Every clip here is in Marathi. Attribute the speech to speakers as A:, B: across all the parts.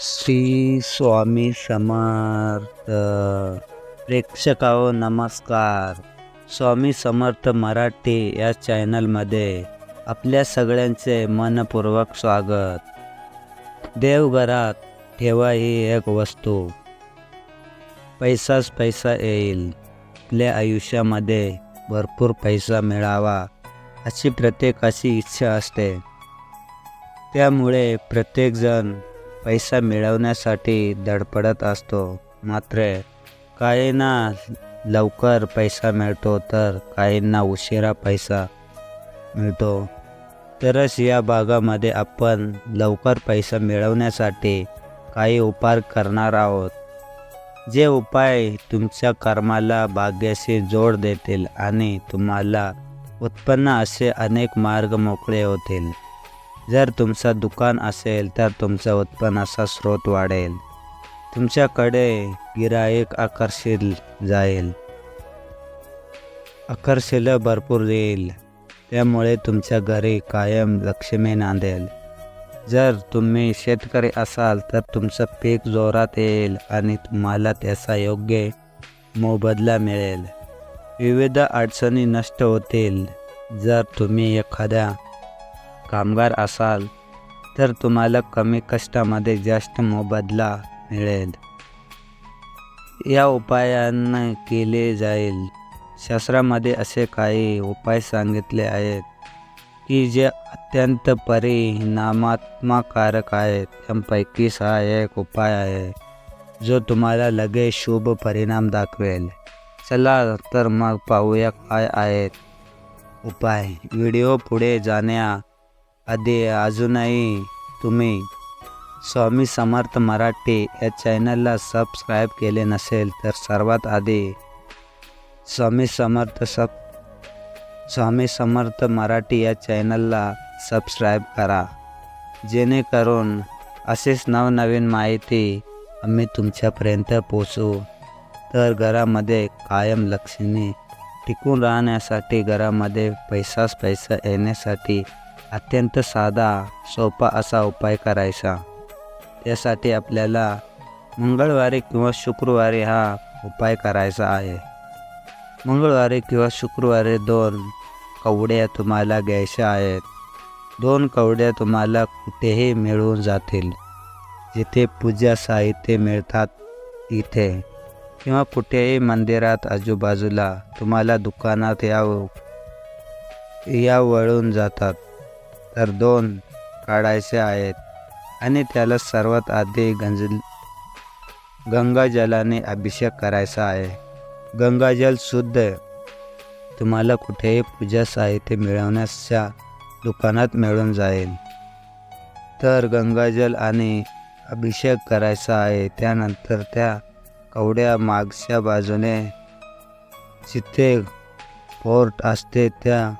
A: श्री स्वामी समर्थ. प्रेक्षकाओ नमस्कार. स्वामी समर्थ मराठी या चॅनलमध्ये आपल्या सगळ्यांचे मनपूर्वक स्वागत. देवघरात ठेवा ही एक वस्तू. पैसाच पैसा येईल. आपल्या आयुष्यामध्ये भरपूर पैसा मिळावा अशी प्रत्येकाची इच्छा असते. त्यामुळे प्रत्येकजण पैसा मिळवण्यासाठी धडपडत असतो. मात्र काहींना लवकर पैसा मिळतो तर काहींना उशिरा पैसा मिळतो. तरच या भागामध्ये आपण लवकर पैसा मिळवण्यासाठी काही उपाय करणार आहोत. जे उपाय तुमच्या कर्माला भाग्याशी जोड देतील आणि तुम्हाला उत्पन्न असे अनेक मार्ग मोकळे होतील. जर तुमचं दुकान असेल तर तुमचा उत्पन्नाचा स्रोत वाढेल. तुमच्याकडे गिरायक आकर्षित जाईल. आकर्षिल भरपूर येईल. त्यामुळे तुमच्या घरी कायम लक्ष्मी नांदेल. जर तुम्ही शेतकरी असाल तर तुमचं पीक जोरात येईल आणि तुम्हाला त्याचा योग्य मोबदला मिळेल. विविध अडचणी नष्ट होतील. जर तुम्ही एखाद्या कामगार असाल तर तुम्हाला कमी कष्टामध्ये जास्त मोबदला मिळेल. या उपायांना केले जाईल. शास्त्रामध्ये असे काही उपाय सांगितले आहेत की जे अत्यंत परिणामात्मकारक आहेत. त्यापैकी हा एक उपाय आहे जो तुम्हाला लगेच शुभ परिणाम दाखवेल. चला तर मग पाहूया काय आहेत उपाय. व्हिडिओ पुढे जाण्या आधी अजूनही तुम्ही स्वामी समर्थ मराठी या चॅनलला सबस्क्राईब केले नसेल तर सर्वात आधी स्वामी समर्थ सब स्वामी समर्थ मराठी या चॅनलला सबस्क्राईब करा. जेणेकरून असेच नवनवीन माहिती आम्ही तुमच्यापर्यंत पोचू तर घरामध्ये कायम लक्ष्मी टिकून राहण्यासाठी घरामध्ये पैसाच पैसा येण्यासाठी अत्यंत साधा सोपा असा उपाय करायचा. त्यासाठी आपल्याला मंगळवारी किंवा शुक्रवारी हा उपाय करायचा आहे. मंगळवारी किंवा शुक्रवारी दोन कवड्या तुम्हाला घ्यायच्या आहेत. दोन कवड्या तुम्हाला कुठेही मिळून जातील. जिथे पूजा साहित्य मिळतात तिथे किंवा कुठेही मंदिरात आजूबाजूला तुम्हाला दुकानात या या वळून जातात. तर दोन काढायचे आहेत. आणि त्याला सर्वात आधी गंज गंगाजलाने अभिषेक करायचा आहे. गंगाजल शुद्ध तुम्हाला कुठेही पूजा साहित्य मिळवण्याच्या दुकानात मिळून जाईल. तर गंगाजल आणि अभिषेक करायचा आहे. त्यानंतर त्या कवड्या मागच्या बाजूने जिथे पोर्ट असते त्या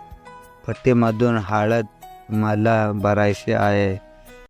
A: पट्टीमधून हळद मला भरायचे आहे.